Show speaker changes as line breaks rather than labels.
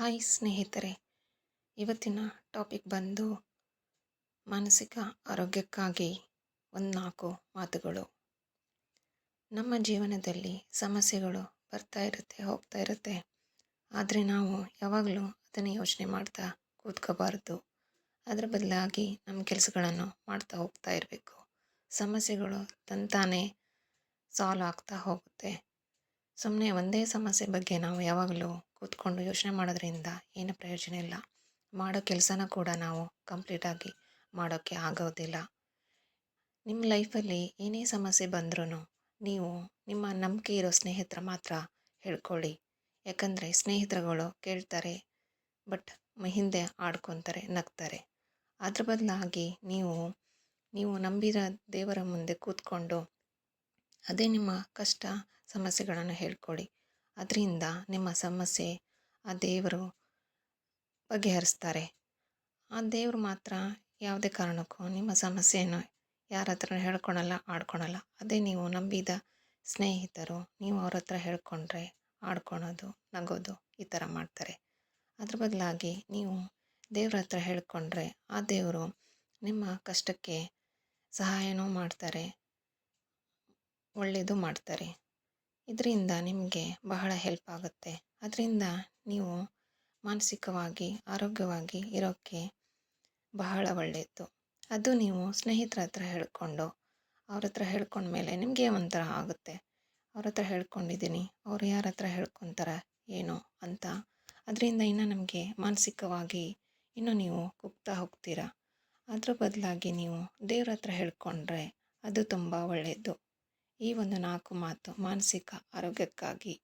Hi ಸ್ನೇಹಿತರೆ. ಇವತ್ತಿನ topic ಬಂದು ಮಾನಸಿಕ ಆರೋಗ್ಯಕ್ಕಾಗಿ ಒಂದು ನಾಲ್ಕು ಮಾತುಗಳು. ನಮ್ಮ ಜೀವನದಲ್ಲಿ ಸಮಸ್ಯೆಗಳು ಬರ್ತಾ ಇರುತ್ತೆ, ಹೋಗ್ತಾ ಇರುತ್ತೆ. ಆದರೆ ನಾವು ಯಾವಾಗಲೂ ಅದನ್ನು ಯೋಚನೆ ಮಾಡ್ತಾ ಕೂತ್ಕೋಬಾರ್ದು. ಅದರ ಬದಲಾಗಿ ನಮ್ಮ ಕೆಲಸಗಳನ್ನು ಮಾಡ್ತಾ ಹೋಗ್ತಾ ಇರಬೇಕು. ಸಮಸ್ಯೆಗಳು ತಂತಾನೇ ಸಾಲ್ವ್ ಆಗ್ತಾ ಹೋಗುತ್ತೆ. ಸುಮ್ಮನೆ ಒಂದೇ ಸಮಸ್ಯೆ ಬಗ್ಗೆ ನಾವು ಯಾವಾಗಲೂ ಕೂತ್ಕೊಂಡು ಯೋಚನೆ ಮಾಡೋದ್ರಿಂದ ಏನು ಪ್ರಯೋಜನ ಇಲ್ಲ. ಮಾಡೋ ಕೆಲಸನ ಕೂಡ ನಾವು ಕಂಪ್ಲೀಟಾಗಿ ಮಾಡೋಕ್ಕೆ ಆಗೋದಿಲ್ಲ. ನಿಮ್ಮ ಲೈಫಲ್ಲಿ ಏನೇ ಸಮಸ್ಯೆ ಬಂದ್ರೂ ನೀವು ನಿಮ್ಮ ನಂಬಿಕೆ ಇರೋ ಸ್ನೇಹಿತರ ಮಾತ್ರ ಹೇಳ್ಕೊಳ್ಳಿ. ಯಾಕಂದರೆ ಸ್ನೇಹಿತರುಗಳು ಕೇಳ್ತಾರೆ ಬಟ್ ಹಿಂದೆ ಆಡ್ಕೊತಾರೆ, ನಗ್ತಾರೆ. ಅದ್ರ ಬದಲಾಗಿ ನೀವು ನೀವು ನಂಬಿರೋ ದೇವರ ಮುಂದೆ ಕೂತ್ಕೊಂಡು ಅದೇ ನಿಮ್ಮ ಕಷ್ಟ ಸಮಸ್ಯೆಗಳನ್ನು ಹೇಳ್ಕೊಳ್ಳಿ ಅದರಿಂದ ನಿಮ್ಮ ಸಮಸ್ಯೆ ಆ ದೇವರು ಬಗೆಹರಿಸ್ತಾರೆ. ಆ ದೇವರು ಮಾತ್ರ ಯಾವುದೇ ಕಾರಣಕ್ಕೂ ನಿಮ್ಮ ಸಮಸ್ಯೆಯನ್ನು ಯಾರ ಹತ್ರ ಹೇಳ್ಕೊಳಲ್ಲ, ಆಡ್ಕೊಳಲ್ಲ. ಅದೇ ನೀವು ನಂಬಿದ ಸ್ನೇಹಿತರು, ನೀವು ಅವ್ರ ಹತ್ರ ಹೇಳ್ಕೊಂಡ್ರೆ ಆಡ್ಕೊಳೋದು, ನಗೋದು ಈ ಥರ ಮಾಡ್ತಾರೆ. ಅದ್ರ ಬದಲಾಗಿ ನೀವು ದೇವ್ರ ಹತ್ರ ಹೇಳ್ಕೊಂಡ್ರೆ ಆ ದೇವರು ನಿಮ್ಮ ಕಷ್ಟಕ್ಕೆ ಸಹಾಯನೂ ಮಾಡ್ತಾರೆ ಒಳ್ಳೆಯದು ಮಾಡ್ತಾರೆ. ಇದರಿಂದ ನಿಮಗೆ ಬಹಳ ಹೆಲ್ಪ್ ಆಗುತ್ತೆ. ಅದರಿಂದ ನೀವು ಮಾನಸಿಕವಾಗಿ, ಆರೋಗ್ಯವಾಗಿ ಇರೋಕ್ಕೆ ಬಹಳ ಒಳ್ಳೆಯದು ಅದು ನೀವು ಸ್ನೇಹಿತರ ಹತ್ರ ಹೇಳಿಕೊಂಡು, ಅವ್ರ ಹತ್ರ ಹೇಳ್ಕೊಂಡ್ಮೇಲೆ ನಿಮಗೆ ಒಂಥರ ಆಗುತ್ತೆ. ಅವ್ರ ಹತ್ರ ಹೇಳ್ಕೊಂಡಿದ್ದೀನಿ, ಅವ್ರು ಯಾರ ಹತ್ರ ಹೇಳ್ಕೊತಾರೆ, ಏನೋ ಅಂತ. ಅದರಿಂದ ಇನ್ನು ನಮಗೆ ಮಾನಸಿಕವಾಗಿ ಇನ್ನೂ ನೀವು ಕುಗ್ತಾ ಹೋಗ್ತೀರಾ. ಅದ್ರ ಬದಲಾಗಿ ನೀವು ದೇವ್ರ ಹತ್ರ ಹೇಳ್ಕೊಂಡ್ರೆ ಅದು ತುಂಬ ಒಳ್ಳೆಯದು ಈ ಒಂದು ನಾಲ್ಕು ಮಾತು ಮಾನಸಿಕ ಆರೋಗ್ಯಕ್ಕಾಗಿ